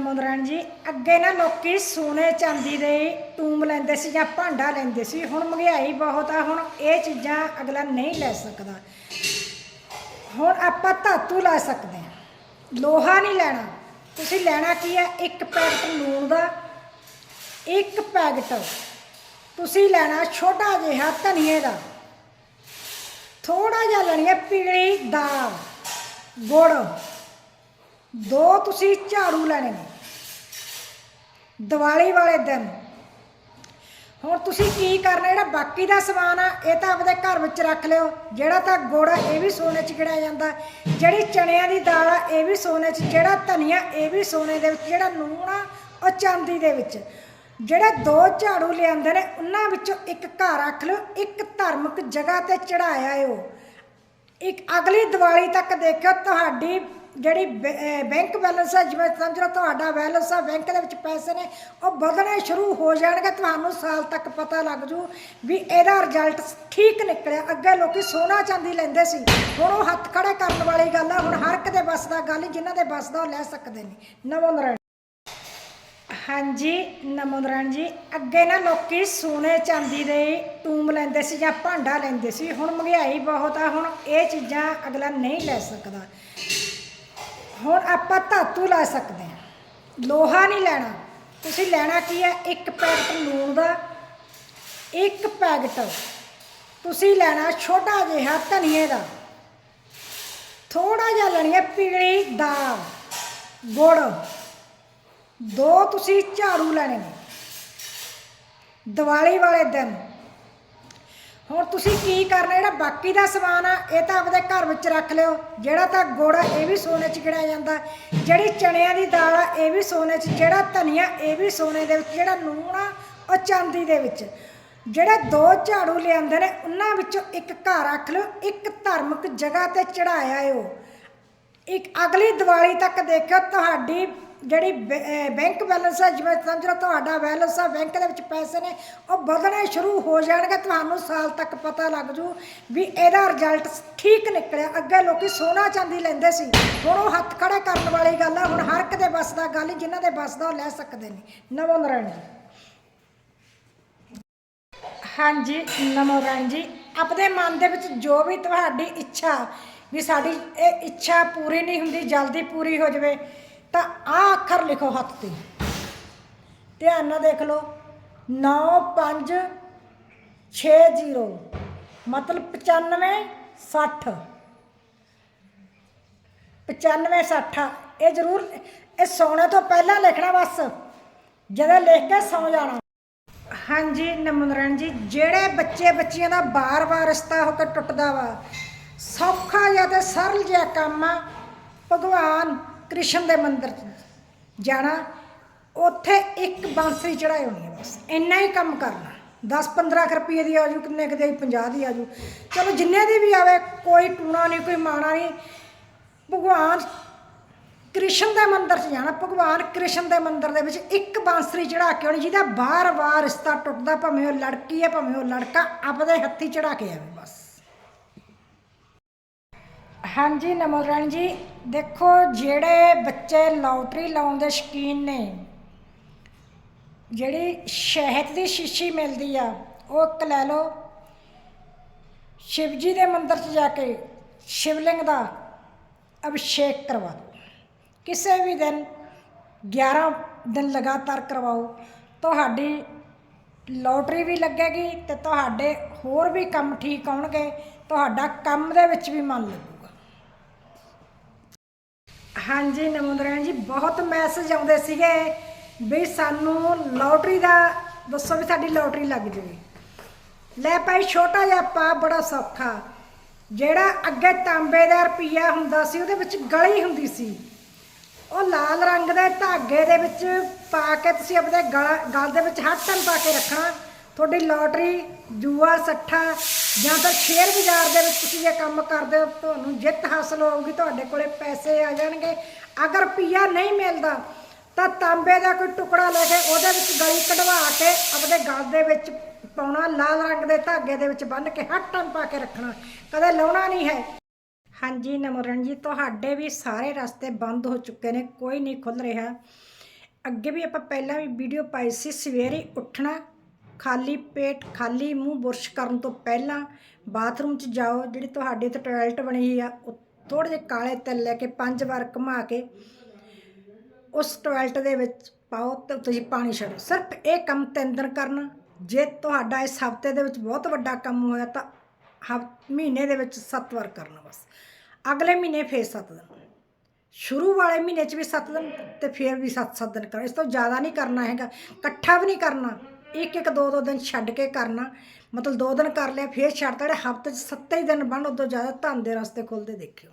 ਨਮੋਦਰਨ ਜੀ, ਅੱਗੇ ਨਾ ਲੋਕੀ ਸੋਨੇ ਚਾਂਦੀ ਦੇ ਟੂਮ ਲੈਂਦੇ ਸੀ ਜਾਂ ਭਾਂਡਾ ਲੈਂਦੇ ਸੀ, ਹੁਣ ਮਹਿੰਗਾਈ ਬਹੁਤ ਆ, ਹੁਣ ਇਹ ਚੀਜ਼ਾਂ ਅਗਲਾ ਨਹੀਂ ਲੈ ਸਕਦਾ। ਹੁਣ ਆਪਾਂ ਧਾਤੂ ਲੈ ਸਕਦੇ ਹਾਂ, ਲੋਹਾ ਨਹੀਂ ਲੈਣਾ। ਤੁਸੀਂ ਲੈਣਾ ਕੀ ਹੈ ਇੱਕ ਪੈਕਟ ਲੂਣ ਦਾ, ਇੱਕ ਪੈਕਟ ਤੁਸੀਂ ਲੈਣਾ ਛੋਟਾ ਜਿਹਾ ਧਨੀਏ ਦਾ। ਥੋੜਾ ਜਿਹਾ ਲੈਣੀ ਹੈ ਪੀਲੀ ਦਾਲ, ਗੁੜ। ਦੋ ਤੁਸੀਂ ਝਾੜੂ ਲੈਣੇ ਨੇ। ਦੀਵਾਲੀ ਵਾਲੇ ਦਿਨ। ਹੁਣ ਤੁਸੀਂ ਕੀ ਕਰਨਾ? ਜਿਹੜਾ ਬਾਕੀ ਦਾ ਸਮਾਨ ਆ, ਇਹ ਤਾਂ ਆਪਣੇ ਘਰ ਵਿੱਚ ਰੱਖ ਲਿਓ। ਜਿਹੜਾ ਤਾਂ ਗੁੜ ਆ, ਇਹ ਵੀ ਸੋਨੇ 'ਚ ਗਿਣਿਆ ਜਾਂਦਾ। ਜਿਹੜੀ ਚਣਿਆਂ ਦੀ ਦਾਲ ਆ, ਇਹ ਵੀ ਸੋਨੇ 'ਚ, ਜਿਹੜਾ ਧਨੀਆ, ਇਹ ਵੀ ਸੋਨੇ ਦੇ ਵਿੱਚ, ਜਿਹੜਾ ਨੂਣ ਆ, ਉਹ ਚਾਂਦੀ ਦੇ ਵਿੱਚ। ਜਿਹੜੇ ਦੋ ਝਾੜੂ ਲਿਆਂਦੇ ਨੇ, ਉਹਨਾਂ ਵਿੱਚੋਂ ਇੱਕ ਘਰ ਰੱਖ ਲਿਓ, ਇੱਕ ਧਾਰਮਿਕ ਜਗ੍ਹਾ ਤੇ ਚੜਾਇਆ ਓ ਇੱਕ ਅਗਲੀ ਦੀਵਾਲੀ ਤੱਕ ਦੇਖਿਓ, ਤੁਹਾਡੀ ਜਿਹੜੀ ਬੈ- ਬੈਂਕ ਬੈਲੈਂਸ ਹੈ, ਜਿਵੇਂ ਸਮਝ ਲਓ ਤੁਹਾਡਾ ਬੈਲੈਂਸ ਆ, ਬੈਂਕ ਦੇ ਵਿੱਚ ਪੈਸੇ ਨੇ, ਉਹ ਵਧਣੇ ਸ਼ੁਰੂ ਹੋ ਜਾਣਗੇ, ਤੁਹਾਨੂੰ ਸਾਲ ਤੱਕ ਪਤਾ ਲੱਗ ਜੂ ਵੀ ਇਹਦਾ ਰਿਜ਼ਲਟ ਠੀਕ ਨਿਕਲਿਆ। ਅੱਗੇ ਲੋਕੀ ਸੋਨਾ ਚਾਂਦੀ ਲੈਂਦੇ ਸੀ। ਹੁਣ ਉਹ ਹੱਥ ਖੜੇ ਕਰਨ ਵਾਲੀ ਗੱਲ ਆ, ਹੁਣ ਹਰ ਇੱਕ ਦੇ ਬਸ ਦਾ ਗੱਲ ਜਿਨ੍ਹਾਂ ਦੇ ਬਸ ਦਾ ਉਹ ਲੈ ਸਕਦੇ ਨੇ। ਨਵੋ ਨਰਾਇਣ ਹਾਂਜੀ ਨਮੋਦਰਨ ਜੀ, ਅੱਗੇ ਨਾ ਲੋਕੀ ਸੋਨੇ ਚਾਂਦੀ ਦੇ ਟੂਮ ਲੈਂਦੇ ਸੀ ਜਾਂ ਭਾਂਡਾ ਲੈਂਦੇ ਸੀ। ਹੁਣ ਮਹਿੰਗਾਈ ਬਹੁਤ ਆ, ਹੁਣ ਇਹ ਚੀਜ਼ਾਂ ਅਗਲਾ ਨਹੀਂ ਲੈ ਸਕਦਾ। ਹੁਣ ਆਪਾਂ ਧਾਤੂ ਲੈ ਸਕਦੇ ਹਾਂ। ਲੋਹਾ ਨਹੀਂ ਲੈਣਾ। ਤੁਸੀਂ ਲੈਣਾ ਕੀ ਹੈ? ਇੱਕ ਪੈਕਟ ਲੂਣ ਦਾ, ਇੱਕ ਪੈਕਟ ਤੁਸੀਂ ਲੈਣਾ ਛੋਟਾ ਜਿਹਾ ਧਨੀਏ ਦਾ। ਥੋੜਾ ਜਿਹਾ ਲੈਣੀ ਹੈ ਪੀਲੀ ਦਾਲ। ਗੁੜ। ਦੋ ਤੁਸੀਂ ਝਾੜੂ ਲੈਣੇ ਨੇ। ਦੀਵਾਲੀ ਵਾਲੇ ਦਿਨ ਹੁਣ ਤੁਸੀਂ ਕੀ ਕਰਨਾ? ਜਿਹੜਾ ਬਾਕੀ ਦਾ ਸਮਾਨ ਆ, ਇਹ ਤਾਂ ਆਪਦੇ ਘਰ ਵਿੱਚ ਰੱਖ ਲਿਓ। ਜਿਹੜਾ ਤਾਂ ਗੁੜ ਆ, ਇਹ ਵੀ ਸੋਨੇ 'ਚ ਗਿਣਿਆ ਜਾਂਦਾ। ਜਿਹੜੀ ਚਣਿਆਂ ਦੀ ਦਾਲ ਆ, ਇਹ ਵੀ ਸੋਨੇ 'ਚ, ਜਿਹੜਾ ਧਨੀਆ, ਇਹ ਵੀ ਸੋਨੇ ਦੇ ਵਿੱਚ, ਜਿਹੜਾ ਨੂਣ ਆ, ਉਹ ਚਾਂਦੀ ਦੇ ਵਿੱਚ। ਜਿਹੜੇ ਦੋ ਝਾੜੂ ਲਿਆਂਦੇ ਨੇ, ਉਹਨਾਂ ਵਿੱਚੋਂ ਇੱਕ ਘਰ ਰੱਖ ਲਿਓ, ਇੱਕ ਧਾਰਮਿਕ ਜਗ੍ਹਾ ਤੇ ਚੜਾਇਆ ਓ ਇੱਕ ਅਗਲੀ ਦੀਵਾਲੀ ਤੱਕ ਦੇਖਿਓ, ਤੁਹਾਡੀ ਜਿਹੜੀ ਬੈ- ਬੈਂਕ ਬੈਲੈਂਸ ਹੈ ਜਿਵੇਂ ਸਮਝ ਲਓ ਤੁਹਾਡਾ ਬੈਲੈਂਸ ਆ ਬੈਂਕ ਦੇ ਵਿੱਚ ਪੈਸੇ ਨੇ, ਉਹ ਵਧਣੇ ਸ਼ੁਰੂ ਹੋ ਜਾਣਗੇ, ਤੁਹਾਨੂੰ ਸਾਲ ਤੱਕ ਪਤਾ ਲੱਗ ਜੂ ਵੀ ਇਹਦਾ ਰਿਜ਼ਲਟ ਠੀਕ ਨਿਕਲਿਆ। ਅੱਗੇ ਲੋਕੀ ਸੋਨਾ ਚਾਂਦੀ ਲੈਂਦੇ ਸੀ। ਹੁਣ ਉਹ ਹੱਥ ਖੜੇ ਕਰਨ ਵਾਲੀ ਗੱਲ ਆ, ਹੁਣ ਹਰ ਇੱਕ ਦੇ ਬਸ ਦਾ ਗੱਲ ਜਿਨ੍ਹਾਂ ਦੇ ਬਸ ਦਾ ਉਹ ਲੈ ਸਕਦੇ ਨੇ। ਨਵੋ ਨਰਾਇਣ ਹਾਂਜੀ, ਨਮੋ ਰਾਣੀ ਜੀ। ਆਪਣੇ ਮਨ ਦੇ ਵਿੱਚ ਜੋ ਵੀ ਤੁਹਾਡੀ ਇੱਛਾ, ਵੀ ਸਾਡੀ ਇਹ ਇੱਛਾ ਪੂਰੀ ਨਹੀਂ ਹੁੰਦੀ, ਜਲਦੀ ਪੂਰੀ ਹੋ ਜਾਵੇ ਤਾਂ ਆ ਅੱਖਰ ਲਿਖੋ ਹੱਥ ਤੇ। ਧਿਆਨ ਨਾਲ ਦੇਖ ਲਓ। 9560 ਮਤਲਬ 95 60 95 60 ਇਹ ਜ਼ਰੂਰ, ਇਹ ਸੌਣੇ ਤੋਂ ਪਹਿਲਾਂ ਲਿਖਣਾ ਬਸ। ਜਦੋਂ ਲਿਖ ਕੇ ਸੌ ਜਾਣਾ। ਹਾਂਜੀ, ਨਮਨਰਨ ਜੀ, ਜਿਹੜੇ ਬੱਚੇ ਬੱਚੀਆਂ ਦਾ ਬਾਰ-ਬਾਰ ਰਿਸ਼ਤਾ ਹੋ ਕੇ ਟੁੱਟਦਾ ਵਾ, ਸੌਖਾ ਜਿਹਾ ਤੇ ਸਰਲ ਜਿਹਾ ਕੰਮ ਆ, ਭਗਵਾਨ ਕ੍ਰਿਸ਼ਨ ਦੇ ਮੰਦਿਰ 'ਚ ਜਾਣਾ, ਉੱਥੇ ਇੱਕ ਬਾਂਸਰੀ ਚੜਾਈ ਹੋਣੀ ਹੈ ਬਸ। ਇੰਨਾ ਹੀ ਕੰਮ ਕਰਨਾ। 10-15 ਰੁਪਏ ਦੀ ਆਜੂ, ਕਿੰਨੇ ਕੁ ਦੀ 50 ਦੀ ਆਜੂ। ਚਲੋ ਜਿੰਨੇ ਦੀ ਵੀ ਆਵੇ, ਕੋਈ ਟੂਣਾ ਨਹੀਂ, ਕੋਈ ਮਾਣਾ ਨਹੀਂ। ਭਗਵਾਨ ਕ੍ਰਿਸ਼ਨ ਦੇ ਮੰਦਿਰ 'ਚ ਜਾਣਾ। ਭਗਵਾਨ ਕ੍ਰਿਸ਼ਨ ਦੇ ਮੰਦਿਰ ਦੇ ਵਿੱਚ ਇੱਕ ਬਾਂਸਰੀ ਚੜਾ ਕੇ ਆਉਣੀ, ਜਿਹਦਾ ਬਾਰ-ਬਾਰ ਰਿਸ਼ਤਾ ਟੁੱਟਦਾ, ਭਾਵੇਂ ਉਹ ਲੜਕੀ ਹੈ, ਭਾਵੇਂ ਉਹ ਲੜਕਾ, ਆਪਦੇ ਹੱਥੀ ਚੜਾ ਕੇ ਆਵੇ ਬਸ। ਹਾਂਜੀ ਨਮੋਦਰਨ ਜੀ। ਦੇਖੋ, ਜਿਹੜੇ ਬੱਚੇ ਲੋਟਰੀ ਲਾਉਣ ਦੇ ਸ਼ੌਕੀਨ ਨੇ, ਜਿਹੜੀ ਸ਼ਹਿਦ ਦੀ ਸ਼ੀਸ਼ੀ ਮਿਲਦੀ ਆ, ਉਹ ਇੱਕ ਲੈ ਲਓ। ਸ਼ਿਵ ਜੀ ਦੇ ਮੰਦਿਰ 'ਚ ਜਾ ਕੇ ਸ਼ਿਵਲਿੰਗ ਦਾ ਅਭਿਸ਼ੇਕ ਕਰਵਾ ਦਿਓ। ਕਿਸੇ ਵੀ ਦਿਨ 11 ਦਿਨ ਲਗਾਤਾਰ ਕਰਵਾਓ। ਤੁਹਾਡੀ ਲੋਟਰੀ ਵੀ ਲੱਗੇਗੀ ਤੇ ਤੁਹਾਡੇ ਹੋਰ ਵੀ ਕੰਮ ਠੀਕ ਆਉਣਗੇ। ਤੁਹਾਡਾ ਕੰਮ ਦੇ ਵਿੱਚ ਵੀ ਮਨ ਲੱਗੂਗਾ। ਹਾਂਜੀ ਨਮੋਦਰਨ ਜੀ, ਬਹੁਤ ਮੈਸੇਜ ਆਉਂਦੇ ਸੀਗੇ ਵੀ ਸਾਨੂੰ ਲੋਟਰੀ ਦਾ ਦੱਸੋ ਵੀ ਸਾਡੀ ਲੋਟਰੀ ਲੱਗ ਜਾਵੇ। ਲੈ ਭਾਈ ਛੋਟਾ ਜਿਹਾ ਪਾ ਬੜਾ ਸੌਖਾ। ਜਿਹੜਾ ਅੱਗੇ ਤਾਂਬੇ ਦਾ ਰੁਪਈਆ ਹੁੰਦਾ ਸੀ, ਉਹਦੇ ਵਿੱਚ ਗਲੀ ਹੁੰਦੀ ਸੀ। ਉਹ ਲਾਲ ਰੰਗ ਦੇ ਧਾਗੇ ਦੇ ਵਿੱਚ ਪਾ ਕੇ ਤੁਸੀਂ ਆਪਣੇ ਗਲ ਗਲ ਦੇ ਵਿੱਚ ਹੱਟਨ ਪਾ ਕੇ ਰੱਖਣਾ। ਤੁਹਾਡੀ ਲੋਟਰੀ ਜੂਆ, ਸੱਠਾ ਜਾਂ ਤਾਂ ਸ਼ੇਅਰ ਬਾਜ਼ਾਰ ਦੇ ਵਿੱਚ ਤੁਸੀਂ ਇਹ ਕੰਮ ਕਰਦੇ ਹੋ, ਤੁਹਾਨੂੰ ਜਿੱਤ ਹਾਸਲ ਹੋਊਗੀ, ਤੁਹਾਡੇ ਕੋਲੇ ਪੈਸੇ ਆ ਜਾਣਗੇ। ਅਗਰ ਰੁਪਈਆ ਨਹੀਂ ਮਿਲਦਾ, ਤਾਂ ਤਾਂਬੇ ਦਾ ਕੋਈ ਟੁਕੜਾ ਲੈ ਕੇ ਉਹਦੇ ਵਿੱਚ ਗਲੀ ਕਢਵਾ ਕੇ ਆਪਣੇ ਗਲ ਦੇ ਵਿੱਚ ਪਾਉਣਾ, ਲਾਲ ਰੰਗ ਦੇ ਧਾਗੇ ਦੇ ਵਿੱਚ ਬੰਨ੍ਹ ਕੇ ਹੱਟਨ ਪਾ ਕੇ ਰੱਖਣਾ, ਕਦੇ ਲਾਉਣਾ ਨਹੀਂ ਹੈ। ਹਾਂਜੀ ਨਮਰਨ ਜੀ, ਤੁਹਾਡੇ ਵੀ ਸਾਰੇ ਰਸਤੇ ਬੰਦ ਹੋ ਚੁੱਕੇ ਨੇ, ਕੋਈ ਨਹੀਂ ਖੁੱਲ ਰਿਹਾ। ਅੱਗੇ ਵੀ ਆਪਾਂ ਪਹਿਲਾਂ ਵੀ ਵੀਡੀਓ ਪਾਈ ਸੀ, ਸਵੇਰੇ ਉੱਠਣਾ ਖਾਲੀ ਪੇਟ, ਖਾਲੀ ਮੂੰਹ ਬੁਰਸ਼ ਕਰਨ ਤੋਂ ਪਹਿਲਾਂ ਬਾਥਰੂਮ 'ਚ ਜਾਓ, ਜਿਹੜੀ ਤੁਹਾਡੇ ਤੇ ਟਾਇਲਟ ਬਣੀ ਹੋਈ ਆ, ਉਹ ਥੋੜੇ ਜਿਹੇ ਕਾਲੇ ਤਿਲ ਲੈ ਕੇ ਪੰਜ ਵਾਰ ਘੁਮਾ ਕੇ ਉਸ ਟਾਇਲਟ ਦੇ ਵਿੱਚ ਪਾਓ ਤੇ ਤੁਸੀਂ ਪਾਣੀ ਛੱਡੋ। ਸਿਰਫ ਇਹ ਕੰਮ ਤਿੰਨ ਦਿਨ ਕਰਨਾ। ਜੇ ਤੁਹਾਡਾ ਇਸ ਹਫ਼ਤੇ ਦੇ ਵਿੱਚ ਬਹੁਤ ਵੱਡਾ ਕੰਮ ਹੋਇਆ ਤਾਂ ਹਫ, ਮਹੀਨੇ ਦੇ ਵਿੱਚ 7 ਵਾਰ ਕਰਨਾ ਬਸ। ਅਗਲੇ ਮਹੀਨੇ ਫੇਰ 7 ਦਿਨ। ਸ਼ੁਰੂ ਵਾਲੇ ਮਹੀਨੇ 'ਚ ਵੀ 7 ਦਿਨ ਤੇ ਫਿਰ ਵੀ 7-7 ਦਿਨ ਕਰੋ ਇਸ ਤੋਂ ਜ਼ਿਆਦਾ ਨਹੀਂ ਕਰਨਾ ਹੈਗਾ। ਇਕੱਠਾ ਵੀ ਨਹੀਂ ਕਰਨਾ। ਇੱਕ ਇੱਕ ਦੋ ਦੋ ਦਿਨ ਛੱਡ ਕੇ ਕਰਨਾ। ਮਤਲਬ ਦੋ ਦਿਨ ਕਰ ਲਿਆ, ਫਿਰ ਛੱਡਤਾ। ਜਿਹੜੇ ਹਫ਼ਤੇ 'ਚ 7 ਹੀ ਦਿਨ ਬਣ ਉਦੋਂ ਜ਼ਿਆਦਾ ਧਨ ਦੇ ਰਸਤੇ ਖੁੱਲਦੇ ਦੇਖਿਓ।